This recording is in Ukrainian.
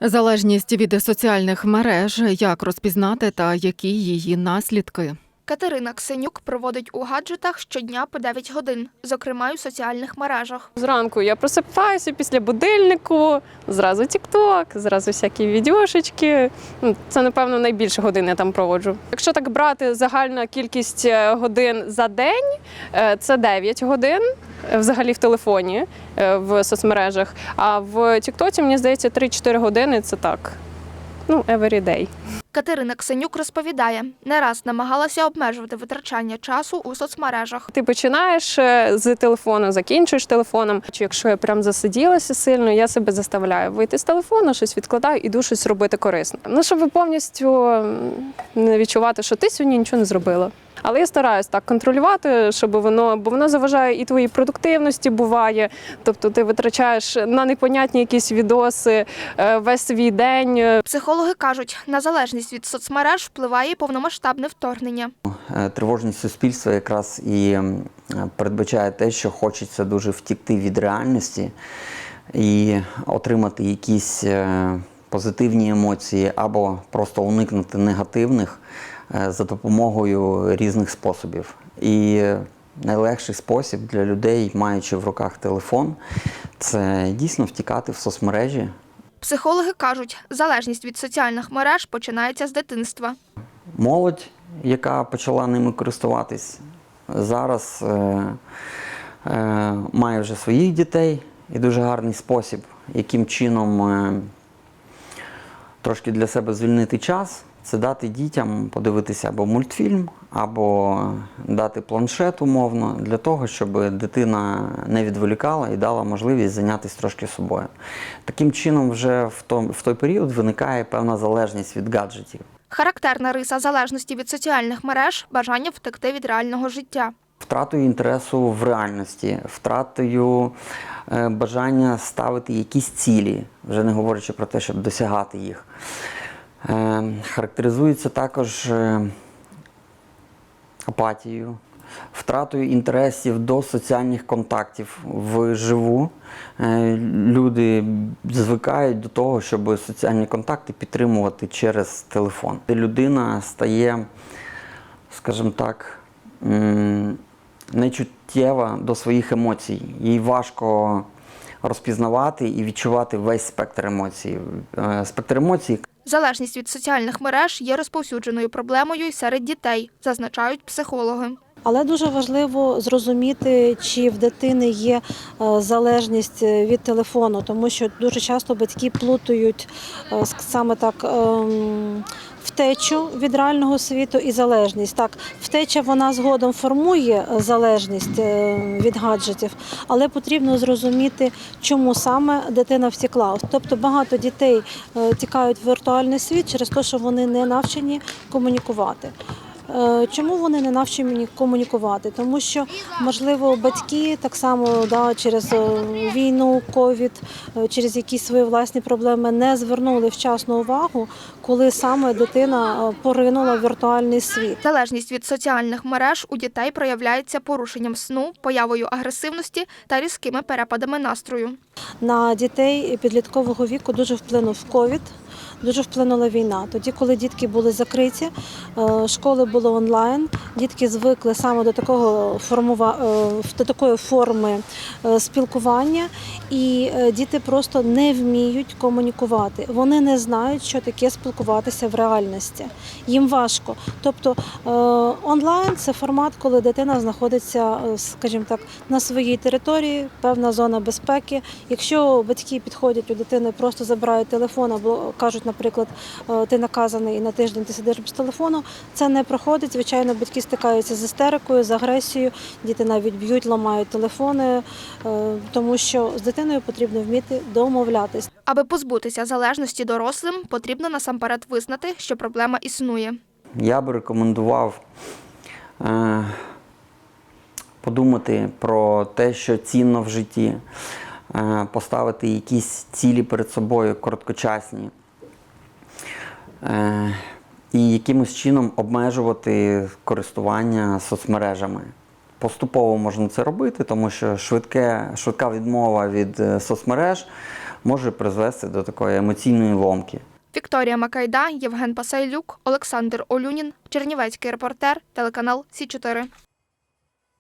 Залежність від соціальних мереж, як розпізнати та які її наслідки. Катерина Ксенюк проводить у гаджетах щодня по 9 годин, зокрема у соціальних мережах. Зранку я просипаюся після будильнику, зразу TikTok, зразу всякі відеошечки. Ну, Це, напевно, найбільше годин я там проводжу. Якщо так брати загальна кількість е, годин за день, е, це 9 годин е, взагалі в телефоні, в соцмережах. А в TikTok, мені здається, 3-4 години це так. Ну, every. Катерина Ксенюк розповідає, не раз намагалася обмежувати витрачання часу у соцмережах. Ти починаєш е, з телефону, закінчуєш телефоном. Чи якщо я прям засиділася сильно, я себе заставляю вийти з телефону, щось відкладаю, іду щось робити корисне. Ну щоб повністю не відчувати, що ти сьогодні нічого не зробила. Але я стараюсь так контролювати, щоб воно, бо воно заважає і твоїй продуктивності буває. Тобто ти витрачаєш на непонятні якісь відоси е, весь свій день. Психологи кажуть, на залежність від соцмереж впливає повномасштабне вторгнення. Е, Тривожність суспільства якраз і передбачає те, що хочеться дуже втікти від реальності і отримати якісь е, позитивні емоції або просто уникнути негативних е, за допомогою різних способів. І найлегший спосіб для людей, маючи в руках телефон, це дійсно втікати в соцмережі, Психологи кажуть, залежність від соціальних мереж починається з дитинства. Молодь, яка почала ними користуватись, зараз е, е, має вже своїх дітей і дуже гарний спосіб, яким чином е, трошки для себе звільнити час. Це дати дітям подивитися або мультфільм, або дати планшет умовно для того, щоб дитина не відволікала і дала можливість зайнятися трошки собою. Таким чином, вже в, той період виникає певна залежність від гаджетів. Характерна риса залежності від соціальних мереж бажання втекти від реального життя. Втратою інтересу в реальності, втратою е, бажання ставити якісь цілі, вже не говорячи про те, щоб досягати їх. Е, характеризується також е, апатією, втратою інтересів до соціальних контактів вживу. Люди звикають до того, щоб соціальні контакти підтримувати через телефон. Людина стає, скажімо так, нечуттєва до своїх емоцій. Їй важко розпізнавати і відчувати весь спектр емоцій. Е, Спектр емоцій Залежність від соціальних мереж є розповсюдженою проблемою серед дітей, зазначають психологи. Але дуже важливо зрозуміти, чи в дитини є е, залежність е, від телефону, тому що дуже часто батьки плутають е, саме так. ем, Втечу від реального світу і залежність. Так, втеча вона згодом формує залежність від гаджетів, але потрібно зрозуміти, чому саме дитина втекла. Тобто багато дітей тікають в віртуальний світ через те, що вони не навчені комунікувати. Е, Чому вони не навчені комунікувати? Тому що, можливо, батьки так само да, через е, війну, ковід, е, через якісь свої власні проблеми не звернули вчасну увагу, коли саме дитина поринула в віртуальний світ. Залежність від соціальних мереж у дітей проявляється порушенням сну, появою агресивності та різкими перепадами настрою. На дітей підліткового віку дуже вплинув ковід. Дуже вплинула війна. Тоді, коли дітки були закриті, е, школи були онлайн, дітки звикли саме до такого формува... е, до такої форми е, спілкування, і діти просто не вміють комунікувати. Вони не знають, що таке спілкуватися в реальності. Їм важко. Тобто онлайн це формат, коли дитина знаходиться, скажімо так, на своїй території, певна зона безпеки. Якщо батьки підходять у дитини, просто забирають телефон або кажуть, наприклад, е, ти наказаний і на тиждень ти сидиш без телефону, це не проходить. Звичайно, батьки стикаються з істерикою, з агресією, діти навіть б'ють, ламають телефони, е, тому що з дитиною потрібно вміти домовлятись. Аби позбутися залежності дорослим, потрібно насамперед визнати, що проблема існує. Я би рекомендував е, подумати про те, що цінно в житті, поставити якісь цілі перед собою короткочасні. Е, і якимось чином обмежувати користування соцмережами. Поступово можна це робити, тому що швидке, швидка відмова від е, соцмереж може призвести до такої емоційної ломки. Вікторія Макайда, Євген Пасайлюк, Олександр Олюнін, Чернівецький репортер, телеканал Сі 4